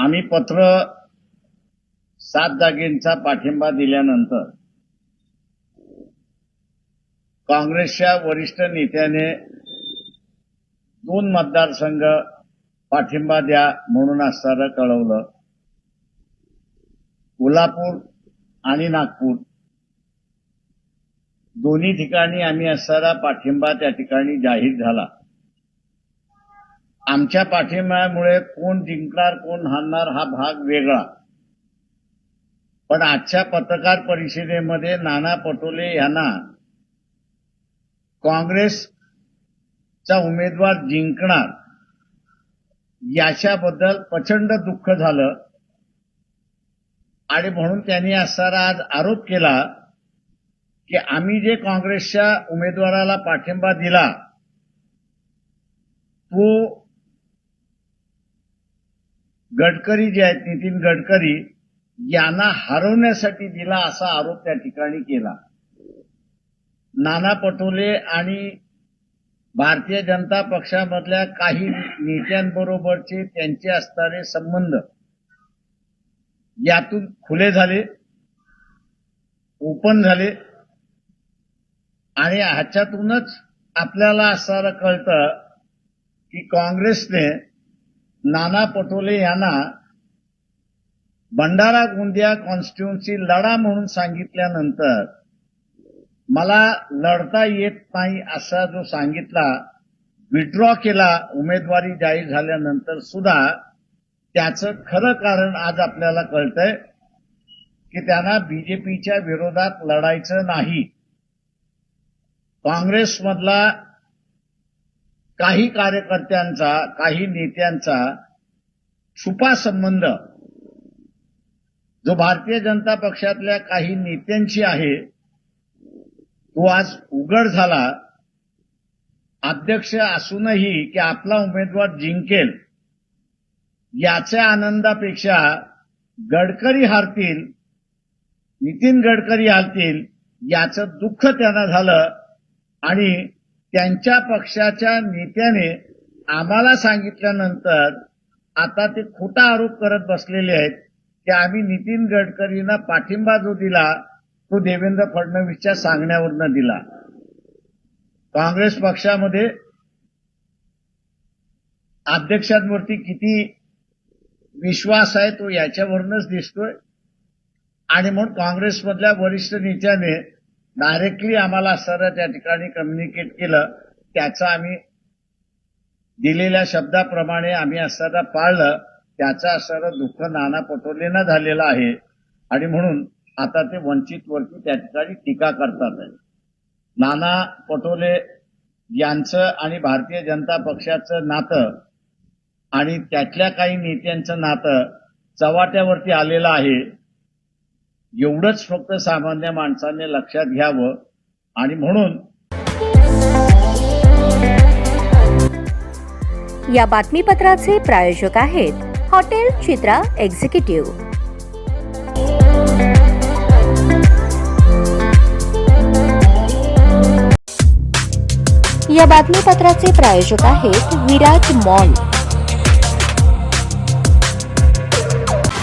आम्ही पत्र सात जागेंचा पाठिंबा दिल्यानंतर काँग्रेसच्या वरिष्ठ नेत्याने दोन मतदारसंघ पाठिंबा द्या म्हणून असताना कळवलं. कोल्हापूर आणि नागपूर. दोन्ही ठिकाणी आम्ही असणारा पाठिंबा त्या ठिकाणी जाहीर झाला. आमच्या पाठिंब्यामुळे कोण जिंकणार कोण हारणार हा भाग वेगळा. पण आजच्या पत्रकार परिषदेमध्ये नाना पटोले यांना काँग्रेसचा उमेदवार जिंकणार याच्याबद्दल प्रचंड दुःख झालं. आणि म्हणून त्यांनी असणारा आज आरोप केला की आम्ही जे काँग्रेसच्या उमेदवाराला पाठिंबा दिला तो गडकरी जे आहेत नितीन गडकरी यांना हरवण्यासाठी दिला असा आरोप त्या ठिकाणी केला. नाना पटोले आणि भारतीय जनता पक्षामधल्या काही नेत्यांबरोबरचे त्यांचे असणारे संबंध यातून खुले झाले ओपन झाले आणि ह्याच्यातूनच आपल्याला असणारं कळतं की काँग्रेसने नाना पटोले यांना भंडारा गोंदिया कॉन्स्टिट्युन्सी लढा म्हणून सांगितल्यानंतर मला लढता येत नाही असा जो सांगितला विड्रॉ केला उमेदवारी जाहीर झाल्यानंतर सुद्धा त्याचं खरं कारण आज आपल्याला कळतंय की त्यांना बीजेपीच्या विरोधात लढायचं नाही. काँग्रेसमधला काही कार्यकर्त्यांचा काही नेत्यांचा छुपा संबंध जो भारतीय जनता पक्षातल्या काही नेत्यांशी आहे तो आज उघड झाला. अध्यक्ष असूनही की आपला उमेदवार जिंकेल याच्या आनंदापेक्षा गडकरी हारतील नितीन गडकरी हारतील याचं दुःख त्यांना झालं आणि त्यांच्या पक्षाच्या नेत्याने आम्हाला सांगितल्यानंतर आता ते खोटा आरोप करत बसलेले आहेत की आम्ही नितीन गडकरींना पाठिंबा जो दिला तो देवेंद्र फडणवीसच्या सांगण्यावरनं दिला. काँग्रेस पक्षामध्ये अध्यक्षांवरती किती विश्वास आहे तो याच्यावरूनच दिसतोय. आणि म्हणून काँग्रेसमधल्या वरिष्ठ नेत्याने डायरेक्टली आम्हाला सर त्या ठिकाणी कम्युनिकेट केलं. त्याचं आम्ही दिलेल्या शब्दाप्रमाणे आम्ही असताना पाळलं. त्याचं सर दुःख नाना पटोलेनं झालेलं आहे. आणि म्हणून आता ते वंचितवरती त्या ठिकाणी टीका करतात. आहे नाना पटोले यांचं आणि भारतीय जनता पक्षाचं नातं आणि त्यातल्या काही नेत्यांचं नातं चव्हाट्यावरती आलेलं आहे. एवढंच फक्त सामान्य माणसाने लक्षात घ्यावं आणि म्हणून या बातमीपत्राचे प्रायोजक आहेत हॉटेल चित्रा एक्झिक्युटिव्ह. या बातमीपत्राचे प्रायोजक आहेत विराज मॉल.